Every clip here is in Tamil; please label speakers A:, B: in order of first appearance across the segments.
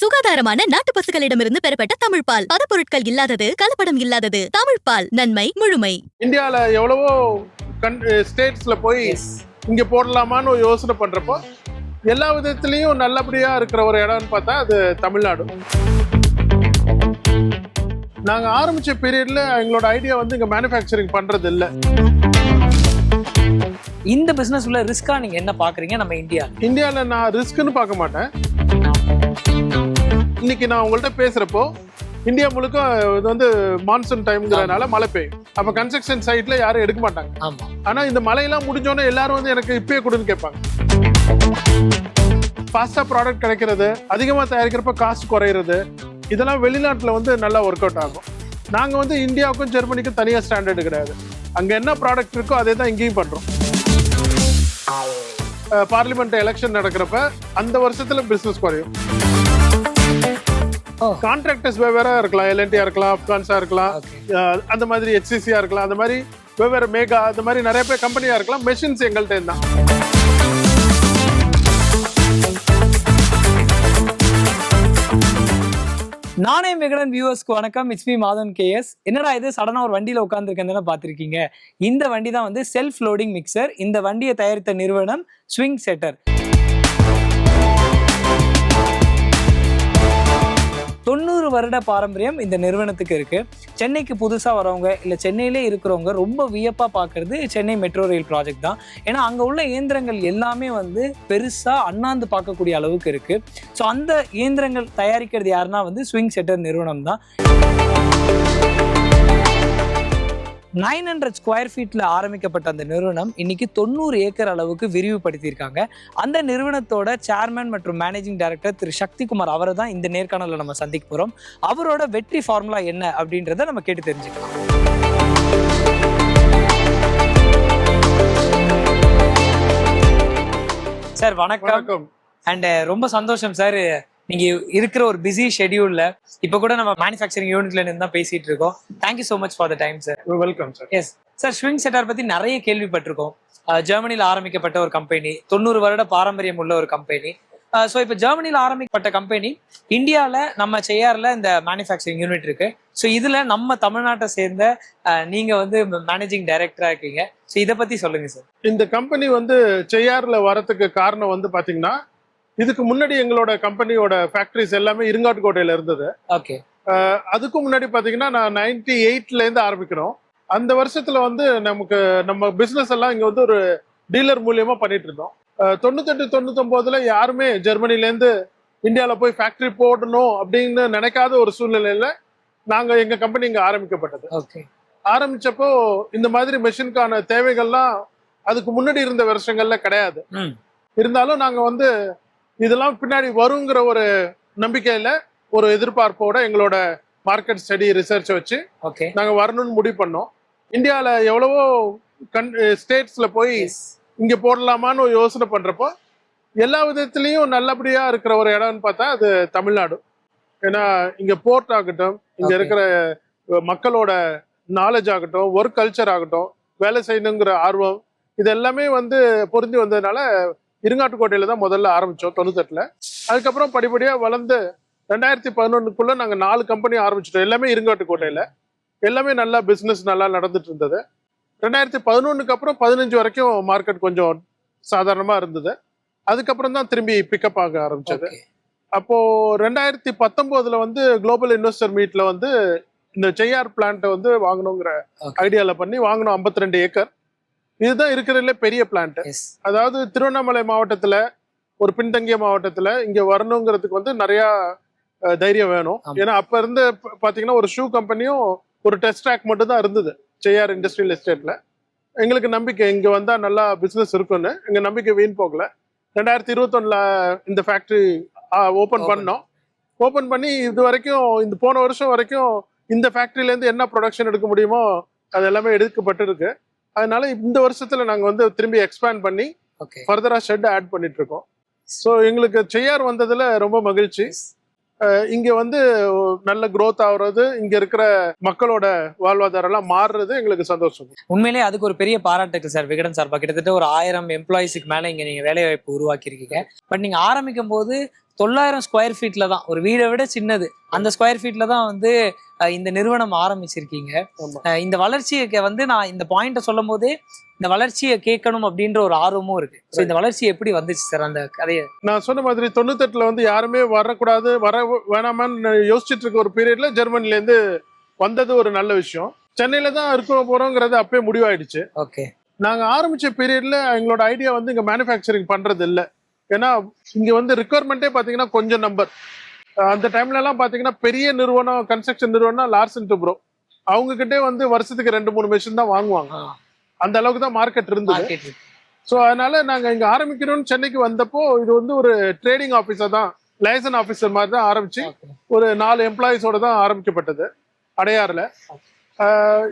A: சுகாதாரமான நாட்டு பசுகளிடமிருந்து பெறப்பட்ட தமிழ் பால். பதப்பொருட்கள் இல்லாதது கலப்படம் இல்லாதது. தமிழ் பால் நன்மை முழுமை.
B: இந்தியாவில் எவ்வளவோ கன் ஸ்டேட்ஸில் போய் இங்கே போடலாமான்னு ஒரு யோசனை பண்ணுறப்போ எல்லா விதத்துலேயும் நல்லபடியாக இருக்கிற ஒரு இடம்னு பார்த்தா அது தமிழ்நாடு. நாங்கள் ஆரம்பித்த பீரியடில் எங்களோட ஐடியா வந்து இங்கே மேனுஃபேக்சரிங் பண்ணுறது இல்லை
C: இந்த பிசினஸ் உள்ள ரிஸ்கா நீங்க என்ன பாக்குறீங்க நம்ம இந்தியா?
B: இந்தியாவில் நான் ரிஸ்க்குன்னு பார்க்க மாட்டேன். இன்னைக்கு நான் உங்கள்கிட்ட பேசுகிறப்போ இந்தியா முழுக்க இது வந்து மான்சூன் டைம்ங்கிறதுனால மழை பெய்யும். அப்போ கன்ஸ்ட்ரக்ஷன் சைட்ல யாரும் எடுக்க மாட்டாங்க.
C: ஆமா.
B: ஆனா இந்த மழையெல்லாம் முடிஞ்சோன்னே எல்லாரும் வந்து எனக்கு இப்பயே கொடுன்னு கேட்பாங்க. ஃபாஸ்டா ப்ராடக்ட் கிடைக்கிறது அதிகமா தயாரிக்கிறப்ப காஸ்ட் குறையிறது இதெல்லாம் வெளிநாட்டுல வந்து நல்லா ஒர்க் அவுட் ஆகும். நாங்க வந்து இந்தியாவுக்கும் ஜெர்மனிக்கும் தனியா ஸ்டாண்டர்டு கிடையாது. அங்க என்ன ப்ராடக்ட் இருக்கோ அதே தான் இங்கேயும் பண்றோம். பார்லிமெண்ட் எலெக்ஷன் நடக்கிறப்ப அந்த வருஷத்துல பிசினஸ் குறையும். கான்ட்ராக்டர்ஸ் வெவ்வேறா இருக்கலாம். எல்என்டியா இருக்கலாம் அப்கான்ஸா இருக்கலாம். அந்த மாதிரி ஹெச்சிசியா இருக்கலாம். அந்த மாதிரி வெவ்வேறு மேகா அந்த மாதிரி நிறைய பேர் கம்பெனியா இருக்கலாம். மெஷின்ஸ் எங்கள்கிட்ட தான்
C: நானே விகடன் வியூவர்ஸ்க்கு வணக்கம். இட்ஸ் மீ மாதவன் கேஎஸ் என்னடா இது? சடனா ஒரு வண்டியில உட்காந்துருக்கேன் பார்த்திருக்கீங்க. இந்த வண்டி தான் வந்து செல்ஃப் லோடிங் மிக்சர் இந்த வண்டியை தயாரித்த நிறுவனம் ஸ்விங் செட்டர் தொண்ணூறு வருட பாரம்பரியம் இந்த நிறுவனத்துக்கு இருக்கு. சென்னைக்கு புதுசாக வரவங்க இல்லை சென்னையிலே இருக்கிறவங்க ரொம்ப வியப்பாக பார்க்கறது சென்னை மெட்ரோ ரயில் ப்ராஜெக்ட் தான். ஏன்னா அங்கே உள்ள இயந்திரங்கள் எல்லாமே வந்து பெருசாக அண்ணாந்து பார்க்கக்கூடிய அளவுக்கு இருக்கு. ஸோ அந்த இயந்திரங்கள் தயாரிக்கிறது யாருன்னா வந்து ஸ்விங் செட்டர் நிறுவனம் தான். நைன் ஹண்ட்ரட் ஸ்கொயர் ஃபீட்ல ஆரம்பிக்கப்பட்ட அந்த நிறுவனம் இன்னைக்கு தொண்ணூறு ஏக்கர் அளவுக்கு விரிவுபடுத்தியிருக்காங்க. அந்த நிறுவனத்தோட சேர்மன் மற்றும் மேனேஜிங் டைரக்டர் திரு சக்திகுமார் அவரை தான் இந்த நேர்காணலில் நம்ம சந்திக்க போறோம். அவரோட வெற்றி ஃபார்முலா என்ன அப்படின்றத நம்ம கேட்டு தெரிஞ்சுக்கலாம். சார் வணக்கம்.
B: வணக்கம்.
C: அண்ட் ரொம்ப சந்தோஷம் சார். நீங்க இருக்கிற ஒரு பிஸி ஷெட்யூல்ல இப்ப கூட நம்ம மேனுஃபேக்சரிங் யூனிட்ல இருந்து தான் பேசிட்டு இருக்கோம். Thank you so much for the time sir
B: welcome sir
C: yes sir swing setter பத்தி நிறைய கேள்விப்பட்டிருக்கோம். அஹ் ஜெர்மனில ஆரம்பிக்கப்பட்ட ஒரு கம்பெனி தொண்ணூறு வருட பாரம்பரியம் உள்ள ஒரு கம்பெனி ஸோ இப்போ ஜெர்மனில ஆரம்பிக்கப்பட்ட கம்பெனி இந்தியால நம்ம செய்யார்ல இந்த மேனுஃபேக்சரிங் யூனிட் இருக்கு. ஸோ இதுல நம்ம தமிழ்நாட்டை சேர்ந்த அஹ், நீங்க வந்து மேனேஜிங் டைரக்டரா இருக்கீங்க. ஸோ இதை பத்தி சொல்லுங்க சார்
B: இந்த கம்பெனி வந்து செய்யார்ல வரதுக்கு காரணம் வந்து பாத்தீங்கன்னா இதுக்கு முன்னாடி எங்களோட கம்பெனியோட ஃபேக்டரிஸ் எல்லாமே இருங்காட்டுக்கோட்டையில இருந்தது.
C: ஓகே
B: அஹ் அதுக்கும் முன்னாடி பாத்தீங்கன்னா நான் நைன்டி எயிட்ல இருந்து ஆரம்பிக்கிறோம். அந்த வருஷத்துல வந்து நமக்கு நம்ம பிசினஸ் எல்லாம் இங்க வந்து ஒரு டீலர் மூலியமா பண்ணிட்டு இருந்தோம். தொண்ணூத்தெட்டு தொண்ணூத்தொன்பதுல யாருமே ஜெர்மனில இருந்து இந்தியால போய் ஃபேக்டரி போடணும் அப்படின்னு நினைக்காத ஒரு சூழ்நிலையில நாங்க எங்க கம்பெனி இங்க ஆரம்பிக்கப்பட்டது.
C: ஓகே
B: ஆரம்பிச்சப்போ இந்த மாதிரி மெஷினுக்கான தேவைகள்லாம் அதுக்கு முன்னாடி இருந்த வருஷங்கள்ல கிடையாது. இருந்தாலும் நாங்க வந்து இதெல்லாம் பின்னாடி வருங்கிற ஒரு நம்பிக்கையில ஒரு எதிர்பார்ப்போட எங்களோட மார்க்கெட் ஸ்டடி ரிசர்ச் வச்சு
C: ஓகே
B: நாங்க வரணும்னு முடிவு பண்ணோம். இந்தியால எவ்வளவோ கன் ஸ்டேட்ஸ்ல போய் இங்க போடலாமான்னு யோசனை பண்றப்போ எல்லா விதத்துலயும் நல்லபடியா இருக்கிற ஒரு இடம்னு பார்த்தா அது தமிழ்நாடு. ஏன்னா இங்க போர்ட் ஆகட்டும் இங்க. இருக்கிற மக்களோட நாலேஜ் ஆகட்டும் ஒர்க் கல்ச்சர் ஆகட்டும் வேலை செய்யணுங்கிற ஆர்வம் இது எல்லாமே வந்து பொருந்தி வந்ததுனால இருங்காட்டுக்கோட்டையில தான் முதல்ல ஆரம்பிச்சோம் தொண்ணூத்தெட்டுல. அதுக்கப்புறம் படிப்படியா வளர்ந்து ரெண்டாயிரத்தி பதினொன்னுக்குள்ள நாங்க நாலு கம்பெனி ஆரம்பிச்சிட்டோம். எல்லாமே இருங்காட்டுக்கோட்டையில. எல்லாமே நல்லா பிசினஸ் நல்லா நடந்துட்டு இருந்தது. ரெண்டாயிரத்தி பதினொன்னுக்கு அப்புறம் பதினஞ்சு வரைக்கும் மார்க்கெட் கொஞ்சம் சாதாரணமா இருந்தது. அதுக்கப்புறம் தான் திரும்பி பிக்கப் ஆக ஆரம்பிச்சது.
C: ஓகே
B: அப்போ ரெண்டாயிரத்தி பத்தொன்பதுல வந்து குளோபல் இன்வெஸ்டர் மீட்ல வந்து இந்த செய்யார் பிளான்ட்டை வந்து வாங்கணுங்கிற. ஐடியால பண்ணி வாங்கணும் 52 ரெண்டு ஏக்கர். இதுதான் இருக்கிறதுல பெரிய பிளான்ட் அதாவது திருவண்ணாமலை மாவட்டத்துல ஒரு பின்தங்கிய மாவட்டத்துல இங்க வரணுங்கிறதுக்கு வந்து நிறைய தைரியம் வேணும். ஏன்னா அப்ப இருந்து பாத்தீங்கன்னா ஒரு ஷூ கம்பெனியும் ஒரு டெஸ்ட் ட்ராக் மட்டும் தான் இருந்தது செய்யார் இண்டஸ்ட்ரியல் எஸ்டேட்ல எங்களுக்கு நம்பிக்கை இங்க வந்தா நல்லா பிசினஸ் இருக்கும்னு. எங்க நம்பிக்கை வீண் போகல. ரெண்டாயிரத்தி இருபத்தொன்னுல இந்த ஃபேக்டரி ஓபன். பண்ணோம். ஓபன் பண்ணி இது வரைக்கும் இந்த போன வருஷம் வரைக்கும் இந்த ஃபேக்டரியில இருந்து என்ன ப்ரொடக்ஷன் எடுக்க முடியுமோ அது எல்லாமே எடுக்கப்பட்டு இருக்கு அதனால இந்த வருஷத்துல நாங்க வந்து திரும்பி எக்ஸ்பேண்ட் பண்ணி ஃபர்தரா ஷெட் ஆட் பண்ணிட்டு இருக்கோம் ஸோ எங்களுக்கு செய்யார் வந்ததுல ரொம்ப மகிழ்ச்சி. இங்க வந்து நல்ல growth ஆகுறது இங்க இருக்கிற மக்களோட வாழ்வாதாரம் எல்லாம் மாறுறது எங்களுக்கு சந்தோஷம்.
C: உண்மையிலேயே அதுக்கு ஒரு பெரிய பாராட்டுக்கு சார் விகடன் சார்பா கிட்டத்தட்ட ஒரு ஆயிரம் எம்ப்ளாயிஸுக்கு மேல இங்க நீங்க வேலை வாய்ப்பு உருவாக்கி இருக்கீங்க பட் நீங்க ஆரம்பிக்கும் போது தொள்ளாயிரம் ஸ்கொயர் ஃபீட்ல தான். ஒரு வீடை விட சின்னது. அந்த ஸ்கொயர் ஃபீட்ல தான் வந்து இந்த நிறுவனம் ஆரம்பிச்சிருக்கீங்க. இந்த வளர்ச்சியை வந்து நான் இந்த பாயிண்ட சொல்லும் போதே இந்த வளர்ச்சியை கேட்கணும் அப்படின்ற ஒரு ஆர்வமும் இருக்கு. ஸோ இந்த வளர்ச்சி எப்படி வந்துச்சு சார் அந்த கதையை.
B: நான் சொன்ன மாதிரி தொண்ணூத்தெட்டுல வந்து யாருமே வரக்கூடாது வர வேணாமான்னு யோசிச்சுட்டு இருக்க ஒரு பீரியட்ல ஜெர்மனில இருந்து வந்தது ஒரு நல்ல விஷயம். சென்னையில தான் இருக்க போறோங்கிறது அப்பயே முடிவாயிடுச்சு.
C: ஓகே
B: நாங்க ஆரம்பிச்ச பீரியட்ல எங்களோட ஐடியா வந்து இங்க மேனுஃபேக்சரிங் பண்றது இல்ல ஏன்னா இங்க வந்து ரிக்குவயர்மெண்ட்டே பாத்தீங்கன்னா கொஞ்சம் நம்பர் அந்த டைம்ல எல்லாம் பாத்தீங்கன்னா பெரிய நிறுவனம் கன்ஸ்ட்ரக்ஷன் நிறுவனம் லார்சன் டுப்ரோ அவங்க கிட்டே வந்து வருஷத்துக்கு ரெண்டு மூணு மிஷின் தான் வாங்குவாங்க. அந்த அளவுக்கு தான் மார்க்கெட் இருந்தது. ஸோ அதனால நாங்க இங்க ஆரம்பிக்கணும்னு சென்னைக்கு வந்தப்போ இது வந்து ஒரு ட்ரேடிங் ஆஃபீஸர் தான் லைசன் ஆஃபீஸர் மாதிரி தான் ஆரம்பிச்சு ஒரு நாலு எம்ப்ளாயிஸோட தான் ஆரம்பிக்கப்பட்டது அடையாறுல.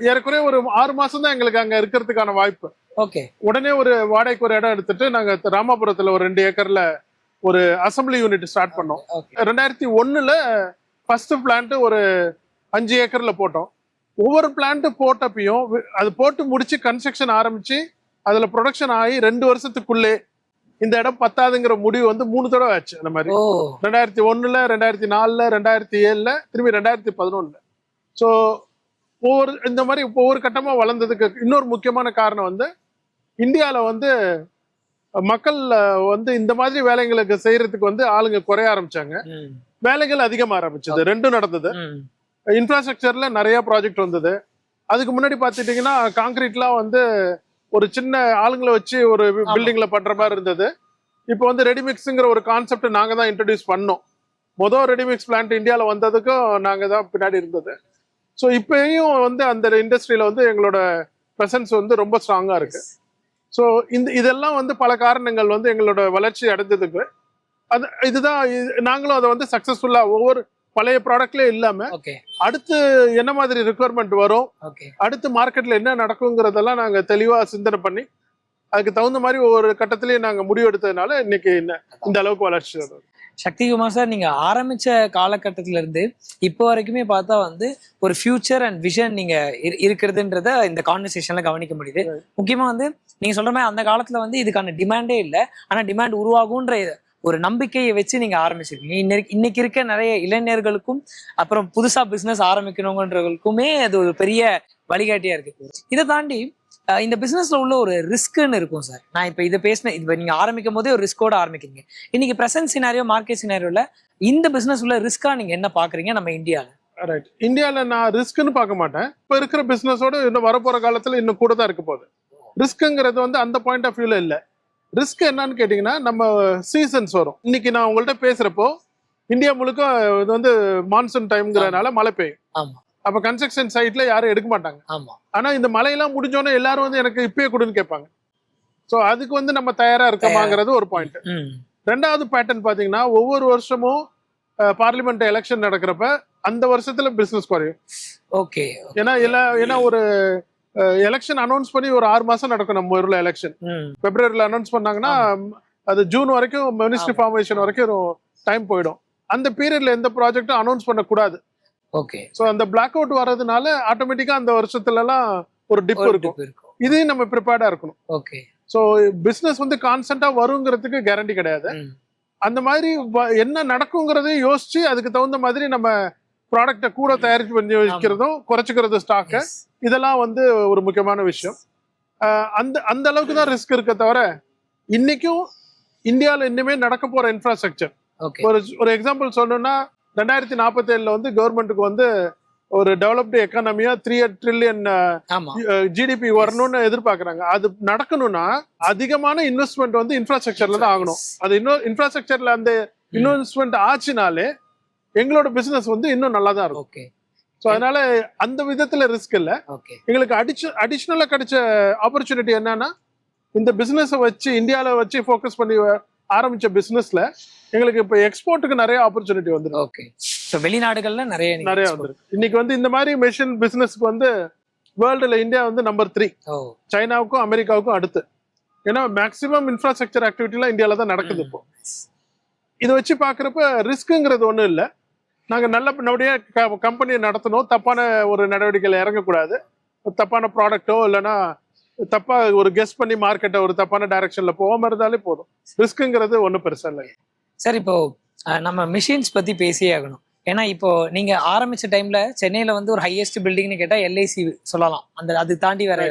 B: ஏறக்குறைய ஒரு ஆறு மாசம் தான் எங்களுக்கு அங்க இருக்கிறதுக்கான வாய்ப்பு.
C: ஓகே.
B: உடனே ஒரு வாடகைக்கு ஒரு இடம் எடுத்துட்டு நாங்க ராமாபுரத்துல ஒரு ரெண்டு ஏக்கர்ல ஒரு அசம்பிளி யூனிட் ஸ்டார்ட் பண்ணோம். ரெண்டாயிரத்தி ஒண்ணுல ஃபர்ஸ்ட் பிளான்ட் ஒரு அஞ்சு ஏக்கர்ல போட்டோம். ஒவ்வொரு பிளான்ட் போட்டப்பையும் அது போட்டு முடிச்சு கன்ஸ்ட்ரக்ஷன் ஆரம்பிச்சு அதுல ப்ரொடக்ஷன் ஆகி ரெண்டு வருஷத்துக்குள்ளே இந்த இடம் பத்தாதுங்கிற முடிவு வந்து மூணு தடவை ஆச்சு அந்த மாதிரி. ரெண்டாயிரத்தி ஒண்ணுல ரெண்டாயிரத்தி நாலுல ரெண்டாயிரத்தி ஏழுல திரும்பி ரெண்டாயிரத்தி பதினொன்னுல. ஸோ ஒவ்வொரு இந்த மாதிரி ஒவ்வொரு கட்டமா வளர்ந்ததுக்கு இன்னொரு முக்கியமான காரணம் வந்து இந்தியால வந்து மக்கள் வந்து இந்த மாதிரி வேலைங்களுக்கு செய்யறதுக்கு வந்து ஆளுங்க குறைய ஆரம்பிச்சாங்க. வேலைகள் அதிகமா ஆரம்பிச்சது. ரெண்டும் நடந்தது. இன்ஃப்ராஸ்ட்ரக்சர்ல நிறைய ப்ராஜெக்ட் வந்தது. அதுக்கு முன்னாடி பார்த்துட்டீங்கன்னா காங்கிரீட்லாம் வந்து ஒரு சின்ன ஆளுங்களை வச்சு ஒரு. பில்டிங்ல பண்ற மாதிரி இருந்தது. இப்போ வந்து ரெடிமிக்ஸுங்கிற ஒரு கான்செப்ட் நாங்க தான் இன்ட்ரடியூஸ் பண்ணோம். மொதல் ரெடிமிக்ஸ் பிளான்ட் இந்தியாவில் வந்ததுக்கும் நாங்க தான் பின்னாடி இருந்தது. ஸோ இப்பயும் வந்து அந்த இண்டஸ்ட்ரியில வந்து எங்களோட ப்ரெசன்ஸ் வந்து ரொம்ப ஸ்ட்ராங்கா இருக்கு. ஸோ இந்த இதெல்லாம் வந்து பல காரணங்கள் வந்து எங்களோட வளர்ச்சி அடைஞ்சதுக்கு. அது இதுதான் இது- நாங்களும் அதை வந்து சக்சஸ்ஃபுல்லா ஒவ்வொரு பழைய ப்ராடக்ட்லேயே இல்லாம
C: ஓகே
B: அடுத்து என்ன மாதிரி ரெக்குவயர்மெண்ட் வரும் அடுத்து மார்க்கெட்ல என்ன நடக்குங்கிறதெல்லாம் நாங்க தெளிவா சிந்தனை பண்ணி அதுக்கு தகுந்த மாதிரி ஒவ்வொரு கட்டத்திலயும் நாங்க முடிவு எடுத்ததுனால இன்னைக்கு இந்த அளவுக்கு வளர்ச்சி.
C: சக்திகுமார் சார் நீங்க ஆரம்பிச்ச காலகட்டத்தில இருந்து இப்போ வரைக்குமே பார்த்தா வந்து ஒரு ஃபியூச்சர் அண்ட் விஷன் நீங்க இரு- இருக்கிறதுன்றத இந்த கான்வர்சேஷன்ல கவனிக்க முடியுது. முக்கியமா வந்து நீங்க சொல்ற மாதிரி அந்த காலத்துல வந்து இதுக்கான டிமாண்டே இல்லை. ஆனா டிமாண்ட் உருவாகுன்ற ஒரு நம்பிக்கையை வச்சு நீங்க ஆரம்பிச்சிருக்கீங்க. இன்னைக்கு இன்னைக்கு இருக்க நிறைய இளைஞர்களுக்கும் அப்புறம் புதுசா பிசினஸ் ஆரம்பிக்கணுங்கன்றவங்களுக்குமே அது ஒரு பெரிய வழிகாட்டியா இருக்கு. இதை தாண்டி இந்த பிசினஸ்ல உள்ள ஒரு ரிஸ்க்னு இருக்கும் சார் நான் இப்ப இதை பேசினேன் இப்போ நீங்க ஆரம்பிக்கும் போதே ஒரு ரிஸ்கோட ஆரம்பிக்கிறீங்க. இன்னைக்கு பிரசன்ட் சினாரியோ மார்க்கெட் சினாரியோல இந்த பிசினஸ் உள்ள ரிஸ்கா நீங்க என்ன பாக்குறீங்க நம்ம இந்தியால?
B: ரைட் இந்தியால நான் ரிஸ்க்னு பார்க்க மாட்டேன். இப்ப இருக்கிற பிசினஸோட இன்னும் வரப்போற காலத்துல இன்னும் கூட தான் இருக்க போகுது. ரிஸ்க்குங்கிறது வந்து அந்த பாயிண்ட் ஆஃப் வியூல இல்ல. ரிஸ்க் என்னன்னு கேட்டீங்கன்னா நம்ம சீசன்ஸ் வரும். இன்னைக்கு நான் உங்கள்ட்ட பேசுறப்போ இந்தியா முழுக்க இது வந்து மான்சூன் டைம்ங்கிறதுனால மழை பெய்யும்.
C: ஆமா.
B: அப்ப கன்ஸ்ட்ரக்ஷன் சைட்ல யாரும் எடுக்க மாட்டாங்க.
C: ஆமா.
B: ஆனா இந்த மழையெல்லாம் முடிஞ்சோன்னே எல்லாரும் வந்து எனக்கு இப்பயே கொடுன்னு கேட்பாங்க. ஸோ அதுக்கு வந்து நம்ம தயாரா இருக்கமாங்கிறது ஒரு பாயிண்ட் ரெண்டாவது பேட்டர்ன் பாத்தீங்கன்னா ஒவ்வொரு வருஷமும் பார்லிமெண்ட் எலெக்ஷன் நடக்கிறப்ப அந்த வருஷத்துல பிசினஸ் குறையும்.
C: ஓகே.
B: ஏன்னா எல்லா ஏன்னா ஒரு எலெக்ஷன் அனௌன்ஸ் பண்ணி ஒரு ஆறு மாசம் நடக்கும் நம்ம ஊர்ல எலெக்ஷன் பிப்ரவரியில் அனௌன்ஸ் பண்ணாங்கன்னா அது ஜூன் வரைக்கும் மினிஸ்ட்ரி ஃபார்மேஷன் வரைக்கும் டைம் போயிடும். அந்த பீரியட்ல எந்த ப்ராஜெக்டும் அனௌன்ஸ் பண்ணக்கூடாது.
C: ஓகே.
B: ஸோ அந்த பிளாக் அவுட் வர்றதுனால ஆட்டோமேட்டிக்கா அந்த வருஷத்துல எல்லாம் ஒரு டிப் இருக்கும். இதையும் நம்ம ப்ரிப்பேர்டா இருக்கணும்.
C: ஓகே.
B: ஸோ பிசினஸ் வந்து கான்ஸ்டன்டா வருங்கிறதுக்கு கேரண்டி கிடையாது. அந்த மாதிரி என்ன நடக்குங்கிறதையும் யோசிச்சு அதுக்கு தகுந்த மாதிரி நம்ம ப்ராடக்ட்டை கூட தயாரிச்சு பண்ணி வைக்கிறதும் குறைச்சிக்கிறது ஸ்டாக்கை. இதெல்லாம் வந்து ஒரு முக்கியமான விஷயம். அந்த அந்த அளவுக்கு தான் ரிஸ்க் இருக்க தவிர இன்னைக்கும் இந்தியாவில் இன்னுமே நடக்க போற இன்ஃப்ராஸ்ட்ரக்சர் ஒரு ஒரு எக்ஸாம்பிள் சொல்லணும்னா ரெண்டாயிரத்தி நாற்பத்தி ஏழுல வந்து கவர்மெண்ட்டுக்கு வந்து ஒரு டெவலப்டு எக்கானமியா த்ரீ ட்ரில்லியன் ஜிடிபி வரணும்னு எதிர்பார்க்கறாங்க. அது நடக்கணும்னா அதிகமான இன்வெஸ்ட்மெண்ட் வந்து இன்ஃப்ராஸ்ட்ரக்சர்ல தான் ஆகணும். அது இன்னும் இன்ஃப்ராஸ்ட்ரக்சர்ல அந்த இன்வெஸ்ட்மெண்ட் ஆச்சுனாலே எங்களோட பிசினஸ் வந்து இன்னும் நல்லா தான் இருக்கும்.
C: ஓகே
B: ஸோ அதனால அந்த விதத்துல ரிஸ்க் இல்ல. எங்களுக்கு அடிச்சு அடிஷ்னலா கிடைச்ச ஆப்பர்ச்சுனிட்டி என்னன்னா இந்த பிசினஸை வச்சு இந்தியால வச்சு ஃபோக்கஸ் பண்ணி ஆரம்பிச்ச பிசினஸ்ல எங்களுக்கு இப்போ எக்ஸ்போர்ட்டுக்கு நிறைய ஆப்பர்ச்சுனிட்டி வந்துருக்கு.
C: ஓகே ஸோ வெளிநாடுகள்ல நிறைய நீங்க
B: நிறைய வந்துருக்கு. இன்னைக்கு வந்து இந்த மாதிரி மெஷின் பிசினஸ்க்கு வந்து வேர்ல்டுல இந்தியா வந்து நம்பர் த்ரீ சைனாவுக்கும் அமெரிக்காவுக்கும் அடுத்து. ஏன்னா மேக்ஸிமம் இன்ஃப்ராஸ்ட்ரக்சர் ஆக்டிவிட்டிலாம் இந்தியாவில் தான் நடக்குது இப்போ. இதை வச்சு பார்க்குறப்ப ரிஸ்க்குங்கிறது ஒன்றும் இல்லை. நாங்கள் நல்ல நல்லபடியாக கம்பெனியை நடத்தணும். தப்பான ஒரு நடவடிக்கையில் இறங்கக்கூடாது. தப்பான ப்ராடக்ட்டோ இல்லைன்னா தப்பாக ஒரு கெஸ் பண்ணி மார்க்கெட்டை ஒரு தப்பான டைரக்ஷனில் போகாம இருந்தாலே போதும். ரிஸ்க்குங்கிறது ஒன்றும் பெருசாக இல்லை.
C: சார் இப்போ நம்ம மிஷின்ஸ் பத்தி பேசியே ஆகணும். ஏன்னா இப்போ நீங்க ஆரம்பிச்ச டைம்ல சென்னையில வந்து ஒரு ஹையஸ்ட் பில்டிங்னு கேட்டா எல்ஐசி சொல்லலாம். அந்த அது தாண்டி வேற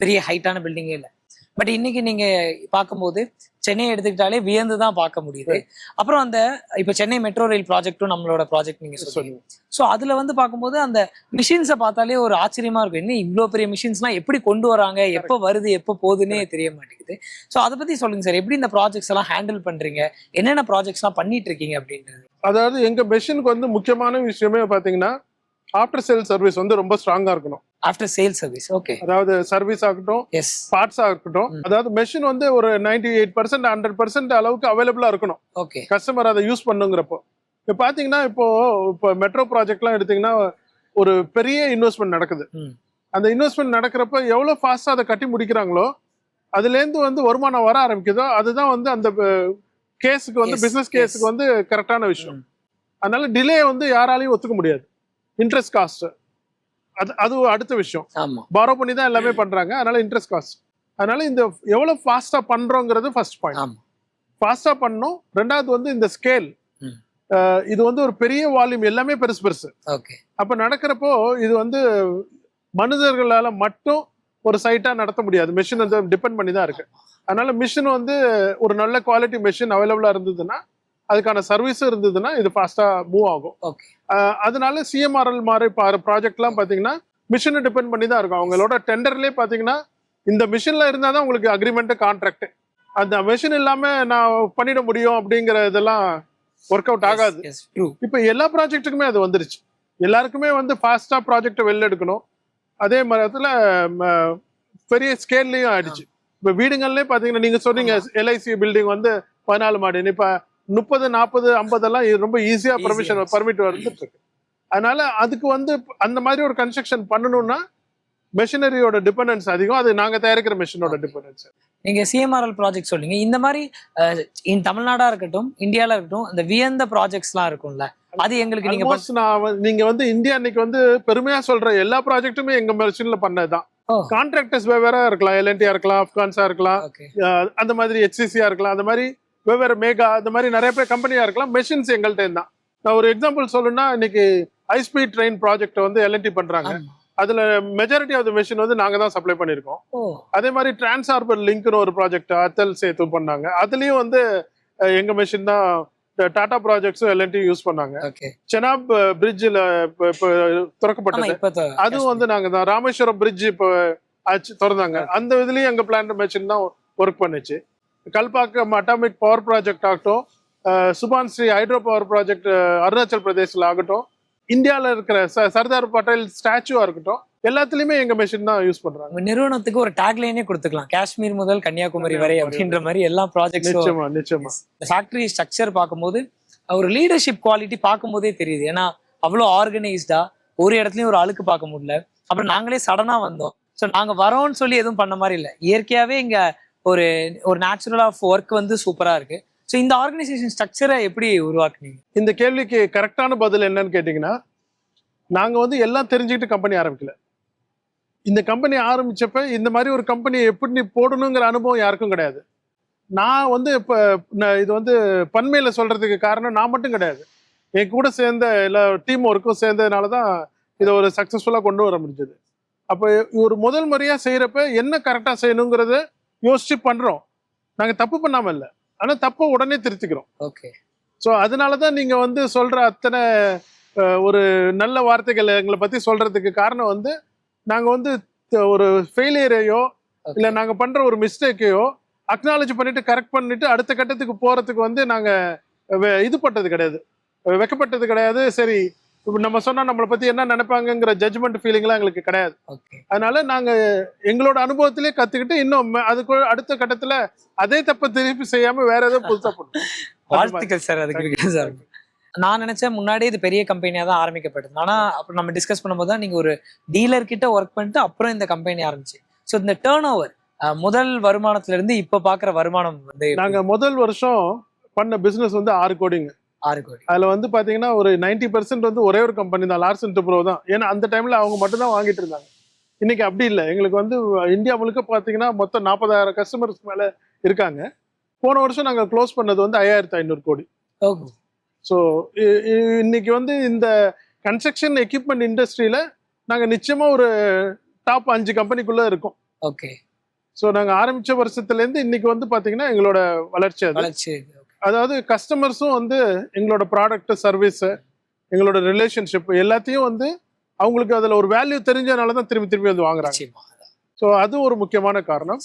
C: பெரிய ஹைட்டான பில்டிங்கே இல்லை. பட் இன்னைக்கு நீங்க பார்க்கும்போது சென்னையை எடுத்துக்கிட்டாலே வியந்து தான் பார்க்க முடியுது. அப்புறம் அந்த இப்போ சென்னை மெட்ரோ ரயில் ப்ராஜெக்ட்டும் நம்மளோட ப்ராஜெக்ட் நீங்க சொல்லுங்க. ஸோ அதுல வந்து பார்க்கும்போது அந்த மிஷின்ஸை பார்த்தாலே ஒரு ஆச்சரியமா இருக்கும். என்ன இவ்வளோ பெரிய மிஷின்ஸ்லாம் எப்படி கொண்டு வராங்க? எப்போ வருது? எப்போ போகுதுன்னே தெரிய மாட்டேங்குது. ஸோ அதை பத்தி சொல்லுங்க சார். எப்படி இந்த ப்ராஜெக்ட்ஸ் எல்லாம் ஹேண்டில் பண்றீங்க? என்னென்ன ப்ராஜெக்ட்ஸ்லாம் பண்ணிட்டு இருக்கீங்க அப்படின்றது?
B: அதாவது எங்க மெஷினுக்கு வந்து முக்கியமான விஷயமே பாத்தீங்கன்னா ஆஃப்டர் சேல் சர்வீஸ் வந்து ரொம்ப ஸ்ட்ராங்கா இருக்கணும்.
C: ஆஃப்டர் சேல் சர்வீஸ் ஓகே
B: அதாவது சர்வீஸ் ஆகட்டும்
C: எஸ்
B: பார்ட்ஸா இருக்கட்டும்
C: ம்.
B: அதாவது மெஷின் வந்து ஒரு 98% எயிட் பர்சன்ட் ஹண்ட்ரட் பர்சன்ட் அளவுக்கு அவைலபிளா இருக்கணும்.
C: ஓகே
B: கஸ்டமர் அதை யூஸ் பண்ணுங்கிறப்போ. இப்போ பாத்தீங்கன்னா இப்போ இப்போ மெட்ரோ ப்ராஜெக்ட்லாம் எடுத்தீங்கன்னா ஒரு பெரிய இன்வெஸ்ட்மெண்ட் நடக்குது.
C: ம்.
B: அந்த இன்வெஸ்ட்மெண்ட் நடக்கிறப்ப எவ்வளவு ஃபாஸ்டா அதை கட்டி முடிக்கிறாங்களோ அதுலேருந்து வந்து வருமானம் வர ஆரம்பிக்குதோ அதுதான் வந்து அந்த கேஸுக்கு வந்து
C: yes.
B: கேஸுக்கு வந்து கரெக்டான விஷயம். அதனால டிலே வந்து யாராலையும் ஒத்துக்க முடியாது. இன்ட்ரெஸ்ட் காஸ்ட் அது அது அடுத்த விஷயம்.
C: ஆமா.
B: பாரோ பண்ணி தான் எல்லாமே பண்றாங்க. அதனால இன்ட்ரெஸ்ட் காஸ்ட் அதனால இந்த எவ்வளவு ஃபாஸ்டா பண்றோங்கிறது ஃபர்ஸ்ட் பாயிண்ட் ஃபாஸ்டா பண்ணணும். ரெண்டாவது வந்து இந்த ஸ்கேல். இது வந்து ஒரு பெரிய வால்யூம் எல்லாமே பெருசு பெருசு.
C: ஓகே.
B: அப்ப நடக்கிறப்போ இது வந்து மனிதர்களால மட்டும் ஒரு சைட்டா நடத்த முடியாது. மிஷின் வந்து டிபெண்ட் பண்ணி தான் இருக்கு. அதனால மிஷின் வந்து ஒரு நல்ல குவாலிட்டி மிஷின் அவைலபிளா இருந்ததுன்னா அதுக்கான சர்வீஸ் இருந்ததுன்னா இது ஃபாஸ்டா மூவ் ஆகும். அதனால சிஎம்ஆர்எல் மாதிரி ப்ராஜெக்ட்லாம் பாத்தீங்கன்னா மிஷினை டிபெண்ட் பண்ணி தான் இருக்கும். அவங்களோட டெண்டர்லயே பாத்தீங்கன்னா இந்த மிஷின்ல இருந்தா தான் உங்களுக்கு அக்ரிமெண்ட் கான்ட்ராக்ட் அந்த மிஷின் இல்லாம நான் பண்ணிட முடியும் அப்படிங்கிற இதெல்லாம் ஒர்க் அவுட் ஆகாது. இப்போ எல்லா ப்ராஜெக்ட்டுக்குமே அது வந்துருச்சு. எல்லாருக்குமே வந்து ஃபாஸ்டா ப்ராஜெக்டை வெளில எடுக்கணும். அதே மரத்துல பெரிய ஸ்கேல்லையும் ஆயிடுச்சு. இப்போ வீடுங்கள்லேயே பார்த்தீங்கன்னா நீங்க சொன்னீங்க எல்ஐசி பில்டிங் வந்து பதினாலு மாடி. இப்போ முப்பது நாற்பது ஐம்பதெல்லாம் ரொம்ப ஈஸியா
C: Easy
B: பர்மிஷன். பர்மிட் வந்துட்டு இருக்கு. அதனால அதுக்கு வந்து அந்த மாதிரி ஒரு கன்ஸ்ட்ரக்ஷன் பண்ணணும்னா மெஷினரியோட டிபெண்டன்ஸ் அதிகம். அது நாங்க தயாரிக்கிற மெஷினோட டிபெண்டன்ஸ்
C: நீங்க சிஎம்ஆர்எல் ப்ராஜெக்ட் சொல்றீங்க. இந்த மாதிரி தமிழ்நாடா இருக்கட்டும் இந்தியால இருக்கட்டும் இந்த வியந்த ப்ராஜெக்ட்ஸ்லாம் இருக்கும்ல அது எங்களுக்கு நீங்க
B: நான் நீங்க வந்து இந்தியா இன்னைக்கு வந்து பெருமையா சொல்ற எல்லா ப்ராஜெக்ட்டுமே எங்க மெஷின்ல பண்ணதுதான். கான்ட்ராக்டர்ஸ் வெவ்வேறா இருக்கலாம். எல்என்டியா இருக்கலாம் அப்கான்ஸா இருக்கலாம். அந்த மாதிரி ஹெச்சிசியா இருக்கலாம். அந்த மாதிரி வெவ்வேறு மேகா அந்த மாதிரி நிறைய பேர் கம்பெனியா இருக்கலாம். மெஷின்ஸ் எங்கள்கிட்ட தான் நான் ஒரு எக்ஸாம்பிள் சொல்லணும்னா இன்னைக்கு ஹை ஸ்பீட் ட்ரெயின் ப்ராஜெக்ட் வந்து எல்என்டி பண்றாங்க. அதுல மெஜாரிட்டி ஆஃப் த மெஷின் வந்து நாங்க தான் சப்ளை பண்ணிருக்கோம் அதே மாதிரி டிரான்ஸ்ஹார்பர் லிங்க்னு ஒரு ப்ராஜெக்ட் அத்தல் சேத்து பண்ணாங்க. அதுலயும் வந்து எங்க மெஷின் தான் டாடா ப்ராஜெக்ட்ஸும் எல்என்டி யூஸ் பண்ணாங்க. செனாப் பிரிட்ஜில் இப்போ திறக்கப்பட்டது. அதுவும் வந்து நாங்க தான். ராமேஸ்வரம் பிரிட்ஜ் இப்போ ஆச்சு திறந்தாங்க. அந்த இதுலயும் எங்க பிளான்ட் மெஷின் தான் ஒர்க் பண்ணுச்சு. கல்பாக்கம் அட்டாமிக் பவர் ப்ராஜெக்ட் ஆகட்டும் Subansiri hydro power project Arunachal பிரதேசில் ஆகட்டும் இந்தியாவில் இருக்கிற ச- சர்தார் பட்டேல் ஸ்டாச்சுவா இருக்கட்டும் எல்லாத்துலயுமே எங்க மெஷின் தான் யூஸ் பண்றாங்க.
C: நிறுவனத்துக்கு ஒரு டேக்லைனே கொடுத்துக்கலாம். காஷ்மீர் முதல் கன்னியாகுமரி வரை அப்படின்ற மாதிரி எல்லா ப்ராஜெக்ட்ஸும்
B: நிச்சயமா நிச்சயமா.
C: ஃபேக்டரி ஸ்ட்ரக்சர் பார்க்கும்போது ஒரு லீடர்ஷிப் குவாலிட்டி பார்க்கும்போதே தெரியுது. ஏன்னா அவ்வளோ ஆர்கனைஸ்டா ஒரு இடத்துலயும் ஒரு அழுக்கு பார்க்க முடியல. அப்புறம் நாங்களே சடனா வந்தோம். ஸோ நாங்க வரோம்னு சொல்லி எதுவும் பண்ண மாதிரி இல்லை. இயற்கையாவே இங்க ஒரு ஒரு நேச்சுரல் ஆஃப் ஒர்க் வந்து சூப்பராக இருக்கு. ஸோ இந்த ஆர்கனைசேஷன் ஸ்ட்ரக்சரை எப்படி உருவாக்குனீங்க?
B: இந்த கேள்விக்கு கரெக்டான பதில் என்னன்னு கேட்டிங்கன்னா நாங்கள் வந்து எல்லாம் தெரிஞ்சுக்கிட்டு கம்பெனி ஆரம்பிக்கல. இந்த கம்பெனி ஆரம்பித்தப்ப இந்த மாதிரி ஒரு கம்பெனி எப்படி நீ போடணுங்கிற அனுபவம் யாருக்கும் கிடையாது. நான் வந்து இப்போ இது வந்து பன்மையில் சொல்கிறதுக்கு காரணம் நான் மட்டும் கிடையாது. என் கூட சேர்ந்த எல்லா டீம் ஒர்க்கும் சேர்ந்ததுனால தான் இதை ஒரு சக்ஸஸ்ஃபுல்லாக கொண்டு வர முடிஞ்சது. அப்போ ஒரு முதல் முறையாக செய்கிறப்ப என்ன கரெக்டாக செய்யணுங்கிறத யோசிச்சு பண்ணுறோம் நாங்கள் தப்பு பண்ணாமல் இல்லை. ஆனால் தப்பை உடனே திருத்திக்கிறோம்.
C: ஓகே.
B: ஸோ அதனால தான் நீங்கள் வந்து சொல்கிற அத்தனை ஒரு நல்ல வார்த்தைகள் எங்களை பற்றி சொல்கிறதுக்கு காரணம் வந்து நாங்கள் வந்து ஒரு ஃபெயிலியரையோ இல்லை நாங்கள் பண்ணுற ஒரு மிஸ்டேக்கையோ அக்னாலஜ் பண்ணிட்டு கரெக்ட் பண்ணிட்டு அடுத்த கட்டத்துக்கு போகிறதுக்கு வந்து நாங்கள் இது பட்டது கிடையாது. வெக்கப்பட்டது கிடையாது. சரி நம்ம சொன்னால் நம்மளை பற்றி என்ன நினைப்பாங்கங்கிற ஜட்ஜ்மெண்ட் ஃபீலிங்லாம் எங்களுக்கு கிடையாது. அதனால நாங்கள் எங்களோட அனுபவத்திலே கற்றுக்கிட்டு இன்னும் அதுக்கு அடுத்த கட்டத்தில் அதே தப்பை திருப்பி செய்யாமல் வேற ஏதோ புதுசாக பண்ணுவோம்
C: வாழ்த்துக்கள் சார் அதுக்கு சார். நான் நினைச்சேன் முன்னாடியே இது பெரிய கம்பெனியா தான் ஆரம்பிக்கப்பட்டது. ஆனா அப்புறம் நம்ம டிஸ்கஸ் பண்ணும்போது தான் நீங்க ஒரு டீலர் கிட்ட ஒர்க் பண்ணிட்டு அப்புறம் இந்த கம்பெனி ஆரம்பிச்சு. ஸோ இந்த டேர்ன் ஓவர் முதல் வருமானத்துல இருந்து இப்ப பாக்குற வருமானம் வந்து
B: நாங்க முதல் வருஷம் பண்ண பிசினஸ் வந்து ஆறு கோடிங்க.
C: ஆறு கோடி.
B: அதுல வந்து பாத்தீங்கன்னா ஒரு 90% பர்சன்ட் வந்து ஒரே ஒரு கம்பெனி தான் லார்சன் டுப்ரோ தான். ஏன்னா அந்த டைம்ல அவங்க மட்டும் தான் வாங்கிட்டு இருந்தாங்க. இன்னைக்கு அப்படி இல்லை. எங்களுக்கு வந்து இந்தியா முழுக்க பாத்தீங்கன்னா மொத்தம் நாற்பதாயிரம் கஸ்டமர்ஸ் மேல இருக்காங்க. போன வருஷம் நாங்க க்ளோஸ் பண்ணது வந்து ஐயாயிரத்தி ஐநூறு கோடி. ஸோ இன்னைக்கு வந்து இந்த கன்ஸ்ட்ரக்ஷன் எக்யூப்மெண்ட் இண்டஸ்ட்ரியில நாங்க நிச்சயமா ஒரு டாப் அஞ்சு கம்பெனிக்குள்ள இருக்கோம்.
C: ஓகே.
B: ஸோ நாங்க ஆரம்பிச்ச வருஷத்துல இருந்து இன்னைக்கு வந்து பாத்தீங்கன்னா எங்களோட வளர்ச்சி
C: வளர்ச்சி
B: அதாவது கஸ்டமர்ஸும் வந்து எங்களோட ப்ராடக்ட் சர்வீஸ் எங்களோட ரிலேஷன்ஷிப் எல்லாத்தையும் வந்து அவங்களுக்கு அதுல ஒரு வேல்யூ தெரிஞ்சனால தான் திரும்பி திரும்பி வந்து வாங்குறாங்க. ஸோ அது ஒரு முக்கியமான காரணம்.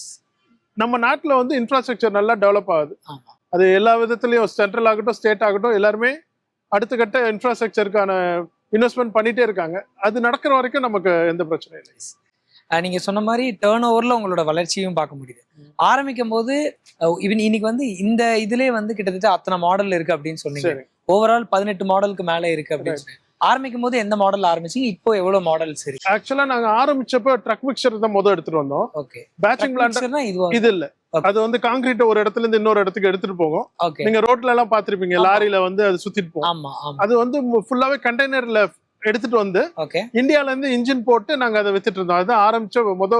B: நம்ம நாட்டில் வந்து இன்ஃப்ராஸ்ட்ரக்சர் நல்லா டெவலப் ஆகுது. அது எல்லா விதத்துலையும் சென்ட்ரல் ஆகட்டும் ஸ்டேட் ஆகட்டும் எல்லாருமே அடுத்த கட்ட இன்ஃப்ராஸ்ட்ரக்சருக்கான இன்வெஸ்ட்மெண்ட் பண்ணிட்டே இருக்காங்க. அது நடக்கிற வரைக்கும் நமக்கு எந்த பிரச்சனையும் இல்லை.
C: நீங்க சொன்ன மாதிரி டேர்ன் ஓவர்ல உங்களோட வளர்ச்சியும் பார்க்க முடியுது. ஆரம்பிக்கும் போது இவன் இன்னைக்கு வந்து இந்த இதுலயே வந்து கிட்டத்தட்ட அத்தனை மாடல் இருக்கு அப்படின்னு சொன்னீங்க.
B: சரி.
C: ஓவரால் பதினெட்டு மாடலுக்கு மேல இருக்கு அப்படின்னு ஆரம்பிக்கும் போது எந்த மாடல் ஆரம்பிச்சீங்க? இப்போ எவ்வளவு மாடல்ஸ் இருக்கு?
B: ஆக்சுவலா நாங்க ஆரம்பிச்சப்போ ட்ரக் மிக்சர் தான் முதல் எடுத்துட்டு வந்தோம்.
C: ஓகே
B: பேட்சிங் பிளான்ட்
C: இதுவா
B: இது இல்ல. அது வந்து காங்கிரீட் ஒரு இடத்துல இருந்து இன்னொரு இடத்துக்கு எடுத்துட்டு போகும். நீங்க ரோட்ல எல்லாம் பாத்திருப்பீங்க. லாரியில வந்து அது சுத்திட்டு போகும். அது வந்து ஃபுல்லாவே கண்டெய்னர்ல எடுத்துட்டு வந்து இந்தியால இருந்து இன்ஜின் போட்டு நாங்க அதை வித்துட்டு இருந்தோம். அதுதான் ஆரம்பிச்ச முத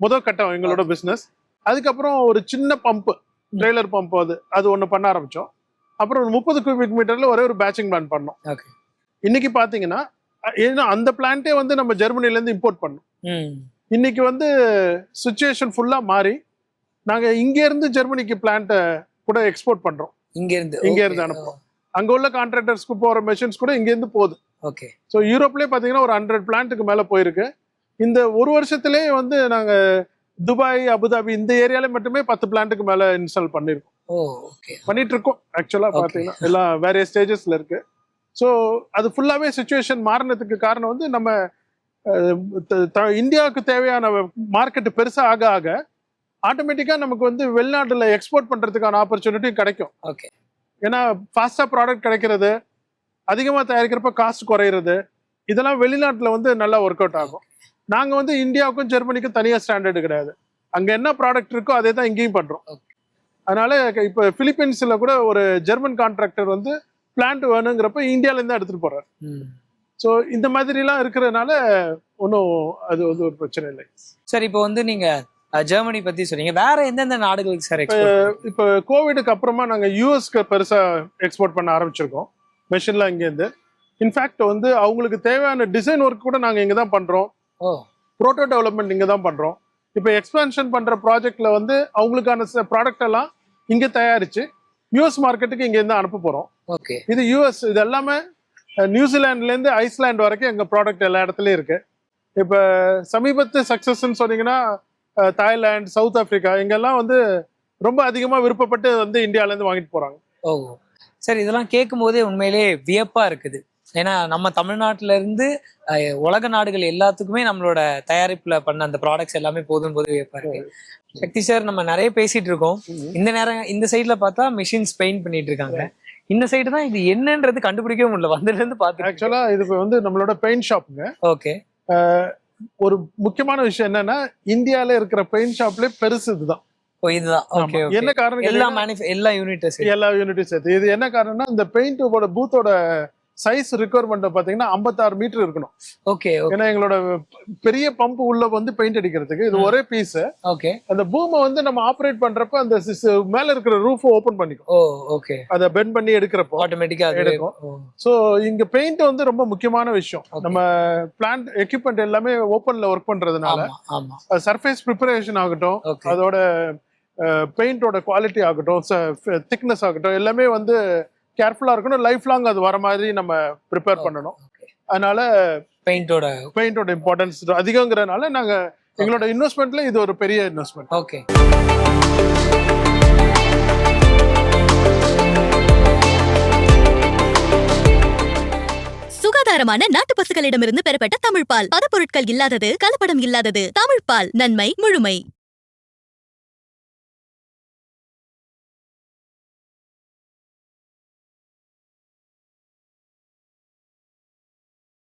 B: முத கட்டம் எங்களோட பிசினஸ் அதுக்கப்புறம் ஒரு சின்ன பம்ப் ட்ரெய்லர் பம்ப் அது அது ஒண்ணு பண்ண ஆரம்பிச்சோம். அப்புறம் ஒரு முப்பது கியூபிக் மீட்டர்ல ஒரே ஒரு பேட்சிங் பிளான் பண்ணோம். இன்னைக்கு பாத்தீங்கன்னா ஏன்னா அந்த பிளான்ட்டே வந்து நம்ம ஜெர்மனில இருந்து இம்போர்ட் பண்ணோம். இன்னைக்கு வந்து சுச்சுவேஷன் ஃபுல்லா மாறி நாங்க இங்க இருந்து ஜெர்மனிக்கு பிளான்ட்டை கூட எக்ஸ்போர்ட் பண்றோம்.
C: இங்க இருந்து
B: இங்க இருந்து அனுப்புறோம். அங்க உள்ள கான்ட்ராக்டர்ஸ்க்கு போற மெஷின்ஸ் கூட இங்க இருந்து போகுது.
C: ஓகே.
B: ஸோ யூரோப்லேயே பார்த்தீங்கன்னா ஒரு ஹண்ட்ரட் பிளான்ட்டுக்கு மேலே போயிருக்கு. இந்த ஒரு வருஷத்துலேயே வந்து நாங்கள் துபாய் அபுதாபி இந்த ஏரியால மட்டுமே பத்து பிளான்ட்டுக்கு மேலே இன்ஸ்டால் பண்ணியிருக்கோம் பண்ணிட்டு இருக்கோம் ஆக்சுவலாக. பார்த்தீங்கன்னா எல்லாம் வேற ஸ்டேஜஸ்ல இருக்கு. ஸோ அது ஃபுல்லாகவே சுச்சுவேஷன் மாறினதுக்கு காரணம் வந்து நம்ம இந்தியாவுக்கு தேவையான மார்க்கெட் பெருசாக ஆக ஆக ஆட்டோமேட்டிக்காக நமக்கு வந்து வெளிநாட்டுல எக்ஸ்போர்ட் பண்ணுறதுக்கான ஆப்பர்ச்சுனிட்டியும் கிடைக்கும்.
C: ஓகே.
B: ஏன்னா ஃபாஸ்ட்டாக ப்ராடக்ட் கிடைக்கிறது. அதிகமாக தயாரிக்கிறப்ப காஸ்ட் குறையிறது. இதெல்லாம் வெளிநாட்டில் வந்து நல்லா ஒர்க் அவுட் ஆகும். நாங்கள் வந்து இந்தியாவுக்கும் ஜெர்மனிக்கும் தனியாக ஸ்டாண்டர்டு கிடையாது. அங்கே என்ன ப்ராடக்ட் இருக்கோ அதே தான் இங்கேயும் பண்ணுறோம். அதனால இப்போ பிலிப்பீன்ஸில் கூட ஒரு ஜெர்மன் கான்ட்ராக்டர் வந்து பிளான்ட் வேணுங்கிறப்ப இந்தியாவிலேருந்து தான் எடுத்துகிட்டு போகிறார் ஸோ இந்த மாதிரிலாம் இருக்கிறதுனால ஒன்றும் அது வந்து ஒரு பிரச்சனை இல்லை.
C: சரி இப்போ வந்து நீங்க அஹ், ஜெர்மனி பத்தி சொன்னீங்க வேற எந்தெந்த நாடுகளுக்கு சார்
B: இப்போ கோவிடுக்கு அப்புறமா நாங்கள் யூஎஸ்க்கு பெருசாக எக்ஸ்போர்ட் பண்ண ஆரம்பிச்சிருக்கோம். மெஷின்லாம் இங்கேருந்து இன்ஃபேக்ட் வந்து அவங்களுக்கு தேவையான டிசைன் ஒர்க் கூட நாங்கள் இங்கே தான் பண்ணுறோம் ப்ரோட்டோ டெவலப்மெண்ட் இங்கே தான் பண்ணுறோம் இப்போ எக்ஸ்பான்ஷன் பண்ணுற ப்ராஜெக்டில் வந்து அவங்களுக்கான ப்ராடக்ட் எல்லாம் இங்கே தயாரித்து யூஎஸ் மார்க்கெட்டுக்கு இங்கேருந்து அனுப்ப போகிறோம்
C: ஓகே.
B: இது யூஎஸ் இது எல்லாமே அஹ், நியூசிலாந்துலேருந்து ஐஸ்லாந்து வரைக்கும் எங்கள் ப்ராடக்ட் எல்லா இடத்துலையும் இருக்கு. இப்போ சமீபத்து சக்ஸஸ்ன்னு சொன்னீங்கன்னா தாய்லாந்து சவுத் ஆப்பிரிக்கா இங்கெல்லாம் வந்து ரொம்ப அதிகமாக விருப்பப்பட்டு வந்து இந்தியாவிலேருந்து வாங்கிட்டு போகிறாங்க
C: சரி இதெல்லாம் கேட்கும் போதே உண்மையிலே வியப்பா இருக்குது. ஏன்னா நம்ம தமிழ்நாட்டுல இருந்து உலக நாடுகள் எல்லாத்துக்குமே நம்மளோட தயாரிப்புல பண்ண அந்த ப்ராடக்ட்ஸ் எல்லாமே போதும் போது வியப்பா இருக்கு. சக்தி சார் நம்ம நிறைய பேசிட்டு இருக்கோம். இந்த நேரம் இந்த சைடுல பார்த்தா மிஷின்ஸ் பெயிண்ட் பண்ணிட்டு இருக்காங்க. இந்த சைடு தான் இது என்னன்றது கண்டுபிடிக்கவே முடியல. வந்ததுல இருந்து பார்த்து
B: ஆக்சுவலாக இது வந்து நம்மளோட பெயிண்ட் ஷாப்புங்க
C: ஓகே.
B: ஒரு முக்கியமான விஷயம் என்னன்னா இந்தியால இருக்கிற பெயிண்ட் ஷாப்ல பெருசு இதுதான்.
C: ஓ இதுதான். ஓகே.
B: என்ன காரணம்
C: எல்லா மேனுஃபே எல்லா யூனிட்
B: எல்லா யூனிட்டும் சேர்த்து இது என்ன காரணம்னா இந்த பெயிண்டோட பூத்தோட சைஸ் ரிக்குவயர்மெண்ட் பாத்தீங்கன்னா 56 மீட்டர் இருக்கணும்.
C: ஓகே
B: ஏன்னா எங்களோட பெரிய பம்ப் உள்ள வந்து பெயிண்ட் அடிக்கிறதுக்கு இது. ஒரே பீஸ்
C: ஓகே.
B: அந்த பூமை வந்து நம்ம ஆபரேட் பண்றப்ப அந்த மேல இருக்கிற ரூஃப் ஓபன் பண்ணிக்கும்.
C: ஓ ஓகே.
B: அதை பெண்ட் பண்ணி எடுக்கிறப்போ
C: ஆட்டோமேட்டிக்கா
B: எடுக்கும். ஸோ இங்க பெயிண்ட் வந்து ரொம்ப முக்கியமான விஷயம். நம்ம பிளான்ட் எக்யூப்மெண்ட் எல்லாமே ஓப்பன்ல ஒர்க் பண்றதுனால சர்ஃபேஸ் ப்ரிப்பரேஷன் ஆகட்டும் அதோட பெயிண்டோட குவாலிட்டி ஆகட்டும் திக்னஸ் ஆகட்டும் எல்லாமே வந்து கேர்ஃபுல்லா இருக்கணும். லைஃப் லாங் அது வர மாதிரி நம்ம ப்ரிப்பேர் பண்ணணும். அதனால
C: பெயிண்டோட
B: பெயிண்டோட இம்பார்ட்டன்ஸ் அதிகங்கிறதுனால நாங்க எங்களோட இன்வெஸ்ட்மெண்ட்ல இது ஒரு பெரிய இன்வெஸ்ட்மெண்ட்
C: ஓகே
A: சுகாதாரமான நாட்டு பசுக்களிடமிருந்து பெறப்பட்ட தமிழ் பால் பதப்பொருட்கள் இல்லாதது கலப்படம் இல்லாதது. தமிழ் பால் நன்மை முழுமை.